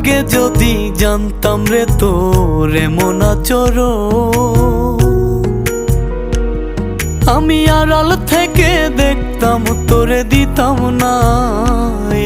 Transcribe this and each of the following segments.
আগে যদি জানতাম রে তোর মোনা আচর আমি আড়াল থেকে দেখতাম, তোরে দিতাম না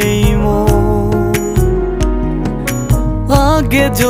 এই মো আগে যদি